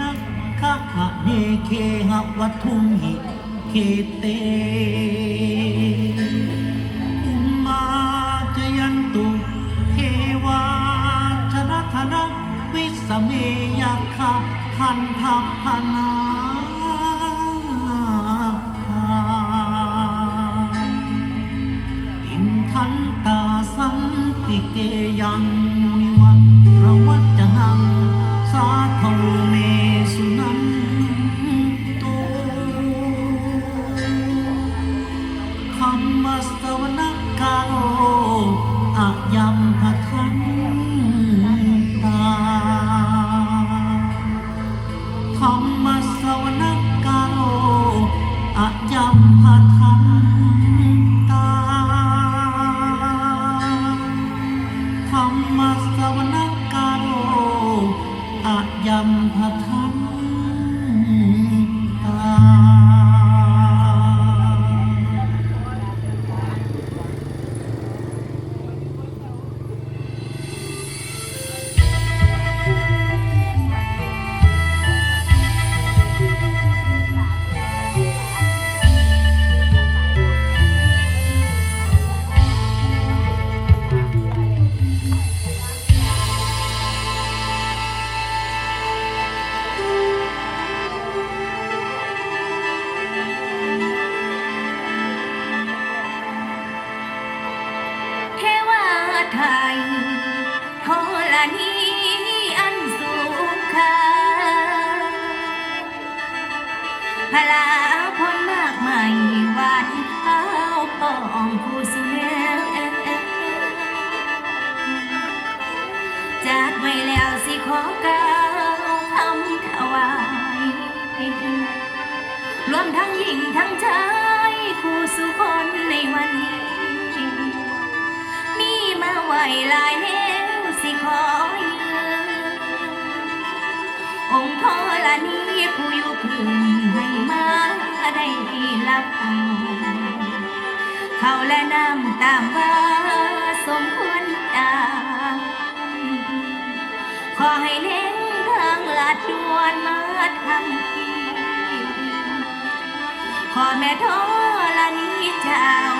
นักขะหะเนเคหะวัทุมหิเคเตอุมมาจยันตุเทวาชนะธนะวิสเมยะคะคันทัพพนา ติเอะยั นีอันสูงค่าพลาพลมากมายวานข้าปองผู้สุเนจัดไว้แล้วสิขอกล่าวคำถวายรวมทั้งหญิงทั้งชายคู่สุคนในวันนี้ มีมาไหวหลายแนว สิขอยืมองค์ทอลนี้ผู้อยู่พึ่งให้มาได้รับเอาเขาและน้ำตามว่าสมควรดาขอให้เน้นทางลาดดวนมาทำทีขอแม่ทอลนี้เจ้ามา